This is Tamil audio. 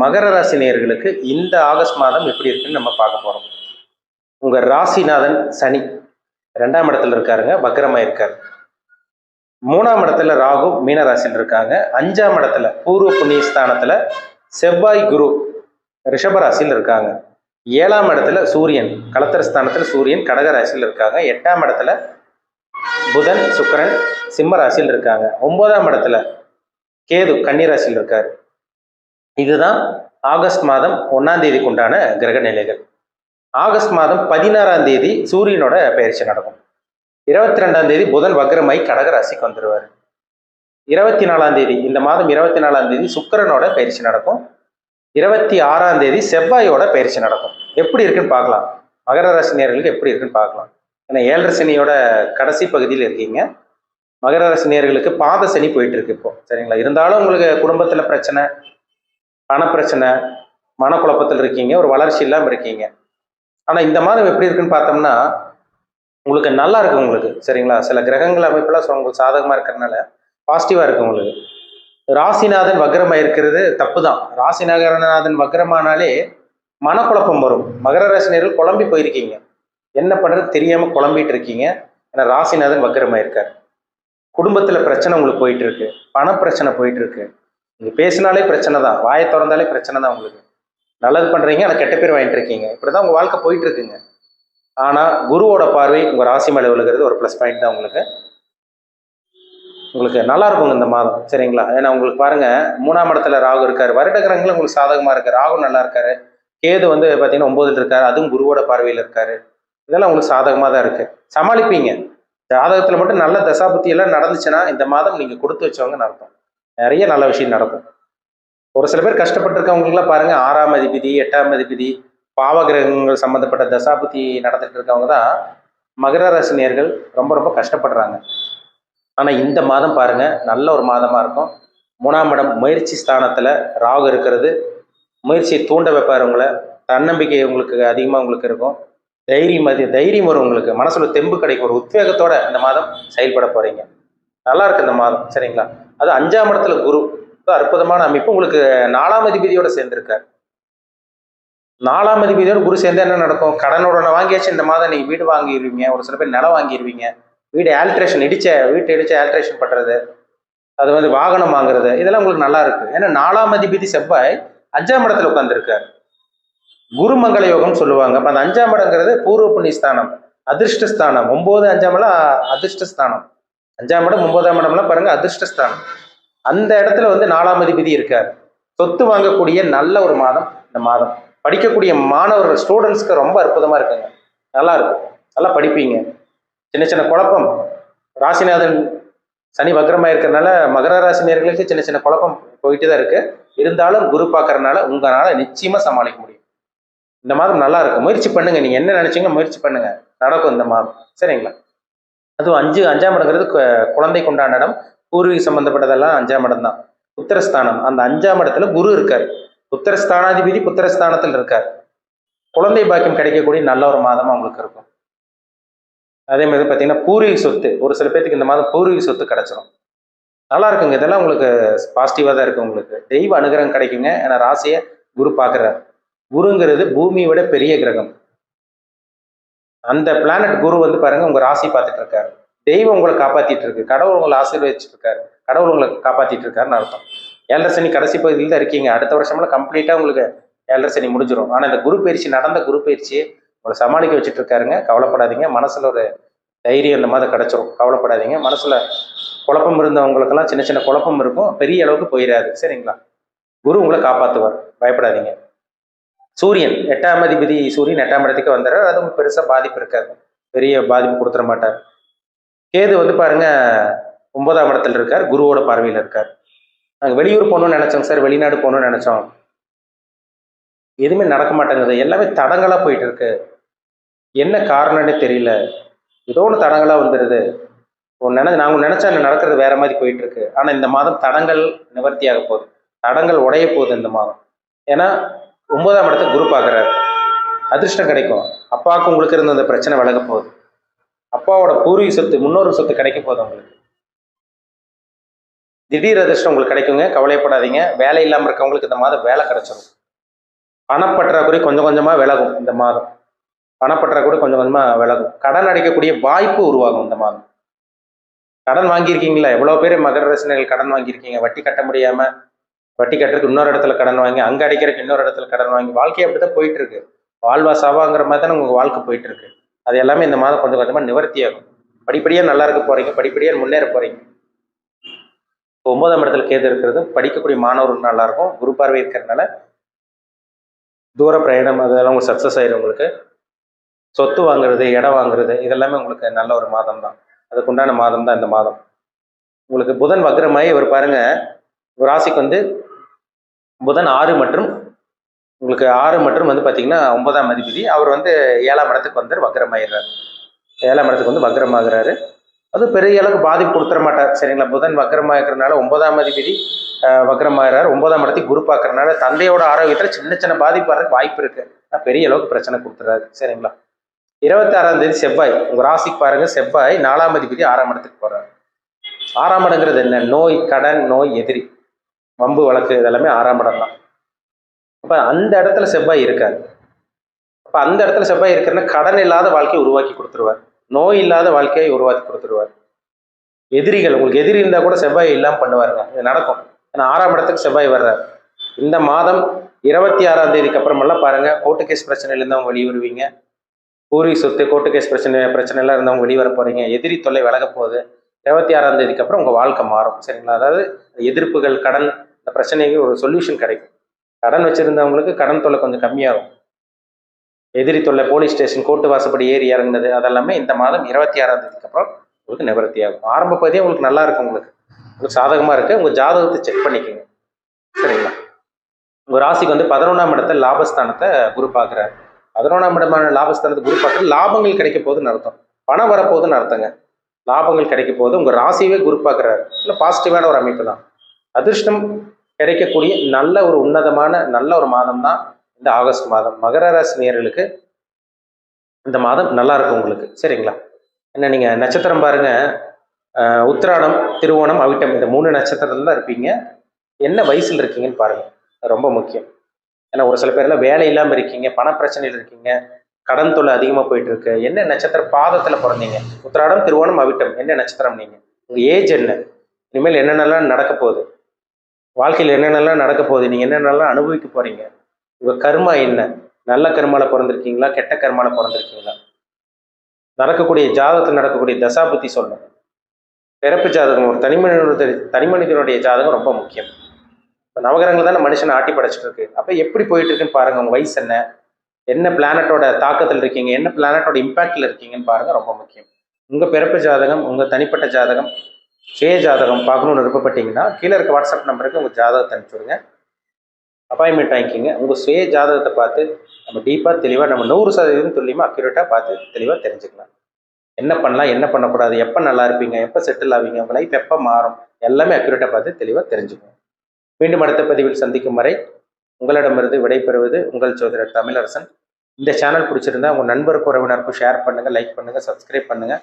மகர ராசி நேயர்களுக்கு இந்த ஆகஸ்ட் மாதம் எப்படி இருக்குன்னு நம்ம பார்க்க போகிறோம் உங்கள் ராசிநாதன் சனி ரெண்டாம் இடத்துல இருக்காருங்க வக்ரமாக இருக்கார். மூணாம் இடத்துல ராகு மீனராசியில் இருக்காங்க. அஞ்சாம் இடத்துல பூர்வ புண்ணிய ஸ்தானத்தில் செவ்வாய் குரு ரிஷபராசியில் இருக்காங்க. ஏழாம் இடத்துல சூரியன் களத்திர ஸ்தானத்தில் சூரியன் கடகராசியில் இருக்காங்க. எட்டாம் இடத்துல புதன் சுக்கிரன் சிம்ம ராசியில் இருக்காங்க. ஒன்பதாம் இடத்துல கேது கன்னிராசியில் இருக்காரு. இதுதான் ஆகஸ்ட் மாதம் ஒன்றாம் தேதிக்கு உண்டான கிரக நிலைகள். ஆகஸ்ட் மாதம் பதினாறாம் தேதி சூரியனோட பயிற்சி நடக்கும். இருபத்தி ரெண்டாம் தேதி புதன் வக்ரமாய் கடக ராசிக்கு வந்துடுவார் இருபத்தி நாலாம் தேதி இந்த மாதம் இருபத்தி நாலாம் தேதி சுக்கிரனோட பயிற்சி நடக்கும். இருபத்தி ஆறாம் தேதி செவ்வாயோட பயிற்சி நடக்கும். எப்படி இருக்குன்னு பார்க்கலாம். மகர ராசி நேர்களுக்கு எப்படி இருக்குன்னு பார்க்கலாம். ஏன்னா ஏழரை சனியோட கடைசி பகுதியில் இருக்கீங்க. மகர ராசி நேர்களுக்கு பாத சனி போயிட்டு இருக்கு இப்போ. சரிங்களா? இருந்தாலும் உங்களுக்கு குடும்பத்தில் பிரச்சனை பணப்பிரச்சனை மனக்குழப்பத்தில் இருக்கீங்க ஒரு வளர்ச்சி இல்லாமல் இருக்கீங்க. ஆனால் இந்த மாதம் எப்படி இருக்குன்னு பார்த்தோம்னா உங்களுக்கு நல்லா இருக்கு உங்களுக்கு சரிங்களா? சில கிரகங்கள் அமைப்பெல்லாம் உங்களுக்கு சாதகமாக இருக்கிறதுனால பாசிட்டிவாக இருக்கு உங்களுக்கு. ராசிநாதன் வக்ரமாக இருக்கிறது தப்பு தான் ராசிநகரநாதன் வக்ரமானாலே மனக்குழப்பம் வரும். மகர ராசினியர்கள் குழம்பி போயிருக்கீங்க. என்ன பண்ணுறது தெரியாமல் குழம்பிட்டு இருக்கீங்க. ஏன்னா ராசிநாதன் வக்ரமாக இருக்கார் குடும்பத்தில் பிரச்சனை உங்களுக்கு போயிட்டு இருக்கு. பண பிரச்சனை போயிட்டு இருக்கு. நீங்க பேசினாலே பிரச்சனை தான். வாயை திறந்தாலே பிரச்சனை தான் உங்களுக்கு. நல்லது பண்றீங்க ஆனால் கெட்ட பேர் வாங்கிட்டு இருக்கீங்க. இப்படிதான் உங்க வாழ்க்கை போயிட்டு இருக்குங்க ஆனா குருவோட பார்வை உங்க ராசி மேல விழுகிறது ஒரு ப்ளஸ் பாயிண்ட் தான் உங்களுக்கு. உங்களுக்கு நல்லா இருக்குங்க இந்த மாதம் சரிங்களா? ஏன்னா உங்களுக்கு பாருங்க மூணாம் இடத்துல ராகு இருக்காரு. வருடகிரகங்களும் உங்களுக்கு சாதகமா இருக்கு. ராகு நல்லா இருக்காரு. கேது வந்து பாத்தீங்கன்னா ஒன்பதுல இருக்காரு. அதுவும் குருவோட பார்வையில் இருக்காரு. இதெல்லாம் உங்களுக்கு சாதகமா தான் இருக்கு. சமாளிப்பீங்க. ஜாதகத்துல மட்டும் நல்ல தசாபுத்தி எல்லாம் நடந்துச்சுன்னா இந்த மாதம் நீங்க கொடுத்து வச்சவங்க அர்த்தம். நிறைய நல்ல விஷயம் நடக்கும். ஒரு சில பேர் கஷ்டப்பட்டிருக்கவங்களுக்குலாம் பாருங்க ஆறாம் அதிபதி எட்டாம் அதிபதி பாவ கிரகங்கள் சம்மந்தப்பட்ட தசாபுத்தி நடந்துட்டு இருக்கவங்க தான் மகர ராசினியர்கள் ரொம்ப ரொம்ப கஷ்டப்படுறாங்க. ஆனால் இந்த மாதம் பாருங்க நல்ல ஒரு மாதமாக இருக்கும். மூணாம் இடம் முயற்சி ஸ்தானத்தில் ராகு இருக்கிறது. முயற்சியை தூண்ட வைப்பார் உங்களை. தன்னம்பிக்கை உங்களுக்கு அதிகமாக உங்களுக்கு இருக்கும். தைரியம் அது தைரியம் வரும் உங்களுக்கு. மனசில் தெம்பு கிடைக்கும். ஒரு உத்வேகத்தோட இந்த மாதம் செயல்பட போகிறீங்க நல்லா இருக்கு இந்த மாதம். சரிங்களா? அது அஞ்சாம் இடத்துல குரு. அற்புதமான அமைப்பு. உங்களுக்கு நாலாம் அதிபதியோட சேர்ந்திருக்கார். நாலாம் அதிபதியோட குரு சேர்ந்தா என்ன நடக்கும்? கடனோட வாங்கியாச்சு. இந்த மாதம் நீங்க வீடு வாங்கிடுவீங்க ஒரு சில பேர் நிலம் வாங்கிடுவீங்க வீடு ஆல்ட்ரேஷன் இடிச்ச வீட்டை இடிச்ச ஆல்ட்ரேஷன் பண்றது. அது வந்து வாகனம் வாங்குறது. இதெல்லாம் உங்களுக்கு நல்லா இருக்கு. ஏன்னா நாலாம் அதிபதி செவ்வாய் அஞ்சாம் இடத்துல உட்காந்துருக்கார் குருமங்கள யோகம் சொல்லுவாங்க. அப்ப அந்த அஞ்சாம் இடங்கிறது பூர்வ புண்ணிய ஸ்தானம் அதிர்ஷ்ட ஸ்தானம் ஒன்பது அஞ்சாம் இடம் அதிர்ஷ்ட ஸ்தானம் அஞ்சாம் இடம் ஒன்பதாம் இடம்லாம் பாருங்க அதிர்ஷ்டஸ்தானம். அந்த இடத்துல வந்து நாலாம் அதிபதி இருக்கார். சொத்து வாங்கக்கூடிய நல்ல ஒரு மாதம் இந்த மாதம். படிக்கக்கூடிய மாணவர்கள் ஸ்டூடெண்ட்ஸ்க்கு ரொம்ப அற்புதமாக இருக்குங்க. நல்லா இருக்கும். நல்லா படிப்பீங்க. சின்ன சின்ன குழப்பம். ராசிநாதன் சனி வக்ரமா இருக்கிறதுனால மகர ராசினியர்களுக்கு சின்ன சின்ன குழப்பம் போயிட்டு தான் இருக்கு. இருந்தாலும் குரு பார்க்கறதுனால உங்களால் நிச்சயமாக சமாளிக்க முடியும். இந்த மாதம் நல்லா இருக்கும். முயற்சி பண்ணுங்க. நீங்கள் என்ன நினைச்சீங்க முயற்சி பண்ணுங்க. நடக்கும் இந்த மாதம். சரிங்களா? அதுவும் அஞ்சு அஞ்சாம் இடங்கிறது குழந்தை கொண்டான இடம். பூர்வீக சம்பந்தப்பட்டதெல்லாம் அஞ்சாம் இடம் தான். புத்திரஸ்தானம். அந்த அஞ்சாம் இடத்துல குரு இருக்கார். புத்திரஸ்தானாதிபதி புத்திரஸ்தானத்தில் இருக்கார். குழந்தை பாக்கியம் கிடைக்கக்கூடிய நல்ல ஒரு மாதமாக உங்களுக்கு இருக்கும். அதே மாதிரி பார்த்தீங்கன்னா பூர்வீக சொத்து. ஒரு சில பேர்த்துக்கு இந்த மாதம் பூர்வீக சொத்து கிடைச்சிரும். நல்லா இருக்குங்க. இதெல்லாம் உங்களுக்கு பாசிட்டிவாக தான் இருக்கு உங்களுக்கு. தெய்வ அனுகிரகம் கிடைக்குங்க. ஏன்னா ராசியை குரு பார்க்குறார். குருங்கிறது பூமியை விட பெரிய கிரகம். அந்த பிளானட் குரு வந்து பாருங்க உங்க ராசி பார்த்துட்டு இருக்காரு. தெய்வம் உங்களை காப்பாத்திட்டு இருக்கு. கடவுள் உங்களை ஆசீர்வதிச்சுட்டு இருக்காரு கடவுள் உங்களை காப்பாத்திட்டு இருக்காருன்னு அர்த்தம். ஏழரை சனி கடைசி பகுதியில் தான் இருக்கீங்க. அடுத்த வருஷம்லாம் கம்ப்ளீட்டா உங்களுக்கு ஏழரை சனி முடிஞ்சிடும் ஆனா இந்த குரு பயிற்சி நடந்த குரு பயிற்சி உங்களை சமாளிக்க வச்சுட்டு இருக்காருங்க. கவலைப்படாதீங்க. மனசுல ஒரு தைரியம் இந்த மாதிரி கிடைச்சிரும். கவலைப்படாதீங்க. மனசுல குழப்பம் இருந்தவங்களுக்கெல்லாம் சின்ன சின்ன குழப்பம் இருக்கும். பெரிய அளவுக்கு போயிடாது. சரிங்களா? குரு உங்களை காப்பாற்றுவார் பயப்படாதீங்க. சூரியன் எட்டாம் அதிபதி சூரியன் எட்டாம் இடத்துக்கு வந்துடுறாரு அதுவும் பெருசாக பெருசா பாதிப்பு இருக்காது. பெரிய பாதிப்பு கொடுத்துட மாட்டார். கேது வந்து பாருங்க ஒன்பதாம் இடத்துல இருக்கார். குருவோட பார்வையில் இருக்கார். நாங்கள் வெளியூர் போகணும்னு நினச்சோம் சார். வெளிநாடு போகணும்னு நினைச்சோம். எதுவுமே நடக்க மாட்டேங்குது. எல்லாமே தடங்களாக போயிட்டு இருக்கு. என்ன காரணம்னே தெரியல. ஏதோ ஒன்று தடங்களா வந்துடுது நினை நாங்கள் நினைச்சா நடக்கிறது வேற மாதிரி போயிட்டு இருக்கு. ஆனா இந்த மாதம் தடங்கள் நிவர்த்தியாக போகுது. தடங்கள் உடைய போகுது இந்த மாதம். ஏன்னா ஒன்பதாம் இடத்த குரு பார்க்குறாரு. அதிர்ஷ்டம் கிடைக்கும். அப்பாவுக்கு உங்களுக்கு இருந்த அந்த பிரச்சனை விலக போகுது. அப்பாவோட பூர்வீக சொத்து முன்னோர் சொத்து கிடைக்க போகுது உங்களுக்கு. திடீர் அதிர்ஷ்டம் உங்களுக்கு கிடைக்குங்க. கவலைப்படாதீங்க. வேலை இல்லாமல் இருக்கவங்களுக்கு இந்த மாதம் வேலை கிடைச்சிடும் பணப்பற்றாக்குறை கொஞ்சம் கொஞ்சமாக விலகும் இந்த மாதம். பணப்பற்றாக்குறை கொஞ்சம் கொஞ்சமாக விலகும். கடன் அடைக்கக்கூடிய வாய்ப்பு உருவாகும் இந்த மாதம். கடன் வாங்கியிருக்கீங்களா? எவ்வளோ பேர் மகர ரசனைகள் கடன் வாங்கியிருக்கீங்க? வட்டி கட்ட முடியாமல் வட்டி கட்டுறதுக்கு இன்னொரு இடத்துல கடன் வாங்கி அங்கே அடிக்கிறதுக்கு இன்னொரு இடத்துல கடன் வாங்கி வாழ்க்கை அப்படி தான் போயிட்டு இருக்கு வாழ்வா சாவாங்கிற மாதிரி தானே உங்கள் வாழ்க்கை போயிட்டு இருக்கு அது எல்லாமே இந்த மாதம் கொஞ்சம் கொஞ்சமாக நிவர்த்தி ஆகும் படிப்படியாக நல்லா இருக்க போறீங்க படிப்படியாக முன்னேற போறீங்க. இப்போ ஒன்பதாம் இடத்துல கேது இருக்கிறது படிக்கக்கூடிய மாணவர்கள் நல்லா இருக்கும் குரு பார்வை இருக்கிறதுனால தூர பிரயாணம் அதெல்லாம் உங்களுக்கு சக்ஸஸ் ஆயிடும் உங்களுக்கு. சொத்து வாங்குறது இடம் வாங்குறது இதெல்லாமே உங்களுக்கு நல்ல ஒரு மாதம் தான் அதுக்குண்டான மாதம் தான் இந்த மாதம். உங்களுக்கு புதன் வக்ரமாயி இவர் பாருங்க ராசிக்கு வந்து புதன் ஆறு மற்றும் உங்களுக்கு ஆறு மற்றும் வந்து பார்த்தீங்கன்னா ஒன்பதாம் அதிபதி. அவர் வந்து ஏழாம் இடத்துக்கு வந்து வக்கரமாயிடுறாரு ஏழாம் இடத்துக்கு வந்து வக்கரமாகிறாரு அது பெரிய அளவுக்கு பாதிப்பு கொடுத்துட மாட்டார். சரிங்களா? புதன் வக்கரமாகிறதுனால ஒன்பதாம் அதிபதி வக்கரமாகிறார் ஒன்பதாம் இடத்துக்கு குரு பார்க்கறனால தந்தையோட ஆரோக்கியத்தில் சின்ன சின்ன பாதிப்பு வர்றதுக்கு வாய்ப்பு இருக்கு. ஆனால் பெரிய அளவுக்கு பிரச்சனை கொடுத்துறாரு. சரிங்களா? இருபத்தாறாம் தேதி செவ்வாய். உங்க ராசிக்கு பாருங்க. செவ்வாய் நாலாம் அதிபதி ஆறாம் இடத்துக்கு போறாரு. ஆறாம் இடங்கிறது என்ன? நோய் கடன் நோய் எதிரி. வம்பு வழக்கு இதெல்லாமே ஆறாம் இடம் தான். அப்ப அந்த இடத்துல செவ்வாய் இருக்காரு. அப்போ அந்த இடத்துல செவ்வாய் இருக்கிறன்னா கடன் இல்லாத வாழ்க்கையை உருவாக்கி கொடுத்துருவார். நோய் இல்லாத வாழ்க்கையை உருவாக்கி கொடுத்துருவார். எதிரிகள் உங்களுக்கு எதிரி இருந்தால் கூட செவ்வாய் இல்லாமல் பண்ணுவாருங்க. இது நடக்கும். ஏன்னா ஆறாம் இடத்துக்கு செவ்வாய் வர்றார். இந்த மாதம் இருபத்தி ஆறாம் தேதிக்கு அப்புறமெல்லாம் பாருங்க கோர்ட்டு கேஸ் பிரச்சனையில இருந்தவங்க வெளிவருவீங்க வருவீங்க சொத்து கோர்ட்டு கேஸ் பிரச்சனை பிரச்சனை எல்லாம் இருந்தவங்க வெளிவர வர போறீங்க. எதிரி தொல்லை விலக போகுது. இருபத்தி ஆறாம் தேதிக்கு அப்புறம் உங்க வாழ்க்கை மாறும். சரிங்களா? அதாவது எதிர்ப்புகள் கடன் இந்த பிரச்சனைக்கு ஒரு சொல்யூஷன் கிடைக்கும். கடன் வச்சுருந்தவங்களுக்கு கடன் தொல்லை கொஞ்சம் கம்மியாகும். எதிரி தொல்லை போலீஸ் ஸ்டேஷன் கோர்ட்டு வாசப்படி ஏறி இறங்குனது அதெல்லாமே இந்த மாதம் இருபத்தி ஆறாம் தேதிக்கு அப்புறம் உங்களுக்கு நிவர்த்தி ஆகும். ஆரம்ப பகுதியே உங்களுக்கு நல்லா இருக்கும் உங்களுக்கு. உங்களுக்கு சாதகமாக இருக்குது உங்கள் ஜாதகத்தை செக் பண்ணிக்கோங்க. சரிங்களா? உங்கள் ராசிக்கு வந்து பதினொன்றாம் இடத்த லாபஸ்தானத்தை குரு பார்க்குறாரு. பதினொன்றாம் இடமான லாபஸ்தானத்தை குரு பார்க்குறது லாபங்கள் கிடைக்க போகுதுன்னு அர்த்தம். பணம் வரப்போகுதுன்னு அர்த்தங்க. லாபங்கள் கிடைக்க போகுது. உங்கள் ராசியவே குரு பார்க்குறாரு. இல்லை பாசிட்டிவான ஒரு அமைப்பு தான். அதிர்ஷ்டம் கிடைக்கக்கூடிய நல்ல ஒரு உன்னதமான நல்ல ஒரு மாதம் தான் இந்த ஆகஸ்ட் மாதம். மகர ராசி நேர்களுக்கு இந்த மாதம் நல்லா இருக்கும் உங்களுக்கு. சரிங்களா? என்ன நீங்கள் நட்சத்திரம் பாருங்க. அஹ், உத்திராடம் திருவோணம் அவிட்டம் இந்த மூணு நட்சத்திரத்தில் தான் இருப்பீங்க. என்ன வயசில் இருக்கீங்கன்னு பாருங்க. ரொம்ப முக்கியம். ஏன்னா ஒரு சில பேர்லாம் வேலை இல்லாமல் இருக்கீங்க பண பிரச்சனையில் இருக்கீங்க கடன் தொல்லை அதிகமாக போயிட்டு இருக்கு. என்ன நட்சத்திர பாதத்தில் பிறந்தீங்க? உத்திராடம் திருவோணம் அவிட்டம். என்ன நட்சத்திரம் நீங்கள் உங்கள் ஏஜ் என்ன? இனிமேல் என்னென்னலாம் நடக்க போகுது? வாழ்க்கையில் என்னென்னலாம் நடக்க போகுது? நீங்க என்னென்னலாம் அனுபவிக்க போறீங்க? உங்கள் கர்மா என்ன? நல்ல கருமால பிறந்திருக்கீங்களா? கெட்ட கர்மால பிறந்திருக்கீங்களா? நடக்கக்கூடிய ஜாதகத்தில் நடக்கக்கூடிய தசா தசாபுத்தி சொல்லணும் பிறப்பு ஜாதகம் ஒரு தனிமனிதனுடைய தனிமனிதனுடைய ஜாதகம் ரொம்ப முக்கியம். இப்போ நவகிரகங்கள் தானே மனுஷனை ஆட்டி படைச்சிட்டு இருக்கு. அப்ப எப்படி போயிட்டு இருக்குன்னு பாருங்க உங்க வயசு என்ன? என்ன பிளானட்டோட தாக்கத்தில் இருக்கீங்க? என்ன பிளானட்டோட இம்பாக்டில் இருக்கீங்கன்னு பாருங்க ரொம்ப முக்கியம். உங்க பிறப்பு ஜாதகம் உங்க தனிப்பட்ட ஜாதகம் சுய ஜாதகம் பார்க்கணும்னு விருப்பப்பட்டீங்கன்னா கீழே இருக்க வாட்ஸ்அப் நம்பருக்கு உங்கள் ஜாதகத்தை அனுப்பிச்சுடுங்க. அப்பாயின்மெண்ட் வாங்கிக்கிங்க. உங்கள் சுய ஜாதகத்தை பார்த்து நம்ம டீப்பாக தெளிவாக நம்ம நூறு சதவீதம் துல்லியமாக அக்யூரேட்டாக பார்த்து தெளிவாக தெரிஞ்சுக்கலாம். என்ன பண்ணலாம் என்ன பண்ணக்கூடாது எப்போ நல்லா இருப்பீங்க எப்போ செட்டில் ஆவீங்க உங்கள் லைஃப் எப்போ மாறும் எல்லாமே அக்யூரேட்டாக பார்த்து தெளிவாக தெரிஞ்சுக்கணும் மீண்டும் அடுத்த பதிவில் சந்திக்கும் வரை உங்களிடமிருந்து விடைபெறுவது உங்கள் சோதரர் தமிழரசன். இந்த சேனல் பிடிச்சிருந்தா உங்கள் நண்பருக்கு உறவினருக்கும் ஷேர் பண்ணுங்கள் லைக் பண்ணுங்கள் சப்ஸ்கிரைப் பண்ணுங்கள்